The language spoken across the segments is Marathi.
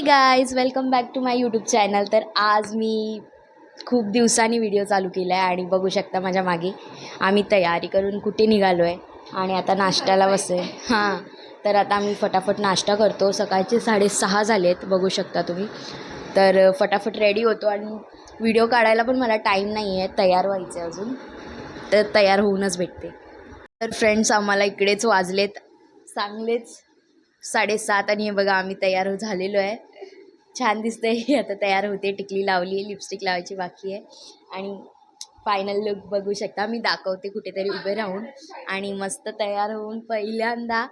Hey guys welcome back to my YouTube channel तर आज मी खूप दिवसांनी व्हिडिओ चालू केला आहे आणि बघू शकता माझ्या मागे. आम्ही तयारी करून कुठे निघालो आहे आणि आता नाश्त्याला बसे हां तर आता आम्ही फटाफट नाश्ता करतो. सकाळचे साडेसहा झाले आहेत बघू शकता तुम्ही. तर फटाफट रेडी होतो आणि व्हिडिओ काढायला पण मला टाईम नाही आहे तयार व्हायचं आहे अजून. तर तयार होऊनच भेटते. तर फ्रेंड्स आम्हाला इकडेच वाजलेत. चांगलेच साडेसात आणि हे बघा आम्ही तयार झालेलो आहे. छान दिसतंय. आता तयार होते टिकली लावली आहे लिपस्टिक लावायची बाकी आहे. आणि फायनल लुक बघू शकता. मी दाखवते कुठेतरी उभे राहून. आणि मस्त तयार होऊन पहिल्यांदा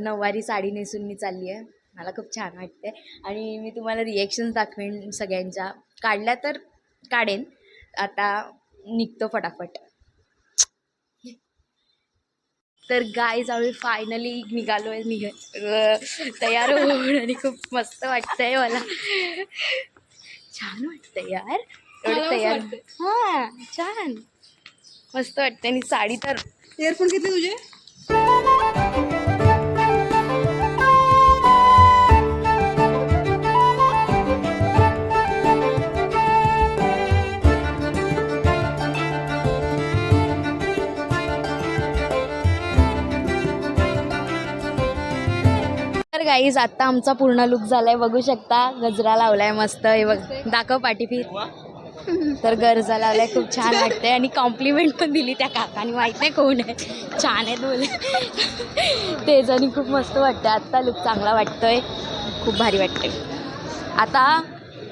नऊवारी साडी नेसून मी चालली आहे. मला खूप छान वाटते आणि मी तुम्हाला रिॲक्शन्स दाखवेन सगळ्यांच्या. काढल्या तर काढेन. आता निघतो फटाफट. तर गाईज आम्ही फायनली निघालो आहे निघ तयार होऊन आणि खूप मस्त वाटतंय मला. छान वाटतंय यार. एवढं तयार हां छान. मस्त वाटतंय आणि साडी तर इयरफोन किती तुझे? तर गाईज आत्ता आमचा पूर्ण लुक झालाय. बघू शकता गजरा लावलाय मस्त. हे बघ दाखव पाठीफीर तर गरजा लावलाय खूप छान वाटतंय. आणि कॉम्प्लिमेंट पण दिली त्या काकाने. माहीत नाही कोण आहे. छान आहे बोल तेच आणि खूप मस्त वाटतं आत्ता लुक चांगला वाटतोय. खूप भारी वाटतंय. आता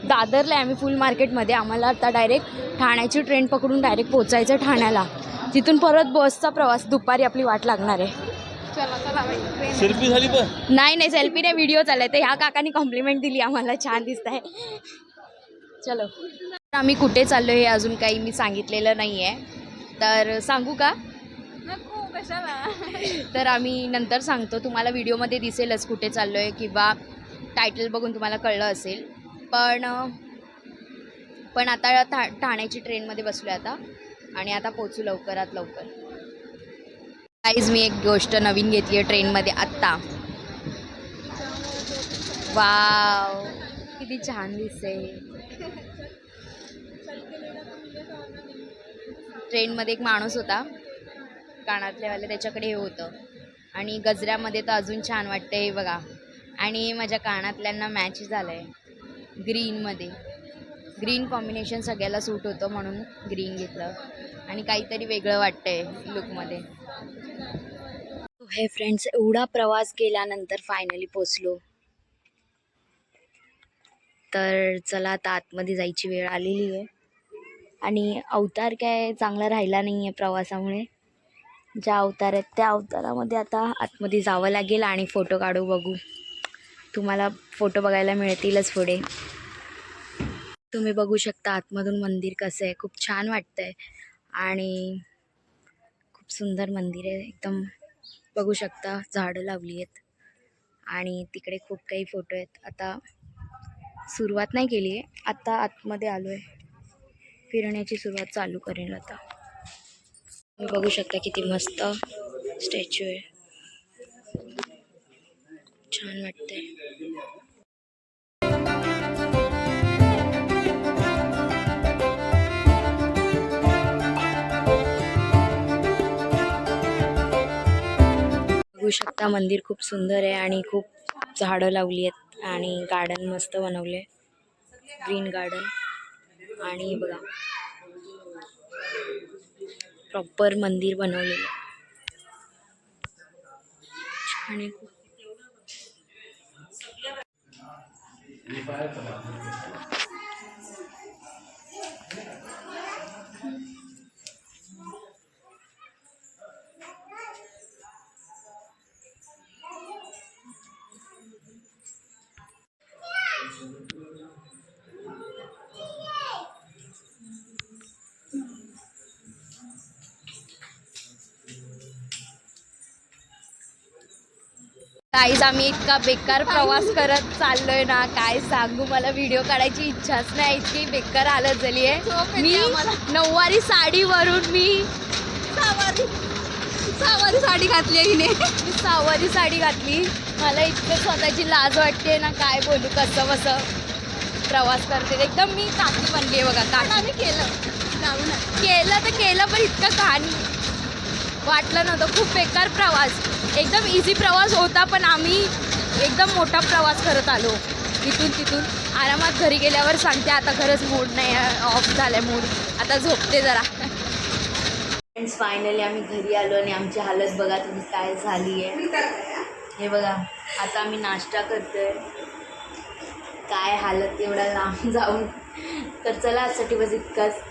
दादरला आहे आम्ही फुल मार्केटमध्ये आम्हाला आता डायरेक्ट ठाण्याची ट्रेन पकडून डायरेक्ट पोचायचं ठाण्याला. तिथून परत बसचा प्रवास. दुपारी आपली वाट लागणार आहे. चला चला बाई सेल्फी झाली पण. नाही नाही सेल्फी नाही व्हिडिओ चाललाय. तर ह्या काकाने कॉम्प्लिमेंट दिली आम्हाला. छान दिसत आहे चलो. आम्ही कुठे चाललो हे अजून काही मी सांगितलेलं नाही आहे तर सांगू का? नको कशाला? तर आम्ही नंतर सांगतो. तुम्हाला व्हिडिओमध्ये दिसेलच कुठे चाललो आहे किंवा टायटल बघून तुम्हाला कळलं असेल. पण पण आता ठा ठाण्याची ट्रेनमध्ये बसलो आहे आता. आणि आता पोचू लवकरात लवकर. काहीच मी एक गोष्ट नवीन घेतली आहे ट्रेनमध्ये आत्ता. वाव किती छान दिसते ट्रेनमध्ये एक माणूस होता. कानातल्यावाले त्याच्याकडे हे होतं. आणि गजऱ्यामध्ये तर अजून छान वाटतं हे बघा. आणि माझ्या कानातल्यांना मॅच झालं आहे ग्रीनमध्ये ग्रीन कॉम्बिनेशन सगळ्याला सूट होतं म्हणून ग्रीन घेतलं. आणि काहीतरी वेगळं वाटतं आहे लुकमध्ये हे फ्रेंड्स एवढा प्रवास केल्यानंतर फायनली पोचलो तर चला आता आतमध्ये जायची वेळ आलेली आहे. आणि अवतार काय चांगला राहिला नाही आहे प्रवासामुळे. ज्या अवतार आहेत त्या अवतारामध्ये आता आतमध्ये जावं लागेल आणि फोटो काढू बघू. तुम्हाला फोटो बघायला मिळतीलच पुढे. तुम्ही बघू शकता आतमधून मंदिर कसं आहे खूप छान वाटतं आहे आणि खूप सुंदर मंदिर आहे एकदम बघू शकता झाडं लावली आहेत. आणि तिकडे खूप काही फोटो आहेत. आता सुरुवात नाही केली आहे. आत्ता आतमध्ये आलो आहे फिरण्याची सुरुवात चालू करेल आता. तुम्ही बघू शकता किती मस्त स्टॅच्यू आहे. छान वाटतंय. बघू शकता. मंदिर खूप सुंदर आहे आणि खूप झाडं लावली आहेत आणि गार्डन मस्त बनवले ग्रीन गार्डन आणि बघा प्रॉपर मंदिर बनवलेलं आणि खूप. काहीच आम्ही इतका बेकार प्रवास करत चाललोय ना. काय सांगू मला व्हिडिओ काढायची इच्छाच नाही. इतकी बेकार हालत झाली आहे. मी नऊवारी साडीवरून मी सहावारी. साडी घातली आहे हिने. मी सहावारी साडी घातली. मला इतकं स्वतःची लाज वाटते ना काय बोलू कसं कसं प्रवास करते. एकदम मी काकी बनली आहे बघा काकी. केलं. केलं तर केलं पण इतकं कहाणी वाटलं नव्हतं. खूप बेकार प्रवास. एकदम इझी प्रवास होता पण आम्ही एकदम मोठा प्रवास करत आलो. इथून तिथून. आरामात घरी गेल्यावर सांगते आता खरंच मूड नाही ऑफ झालाय मूड आता झोपते जरा. फ्रेंड्स फायनली आम्ही घरी आलो आणि आमची हालत बघा तुम्ही काय झाली आहे हे बघा आता आम्ही नाश्ता करतोय. काय हालत एवढा लांब जाऊन. तर चला आजसाठी बस इतकंच.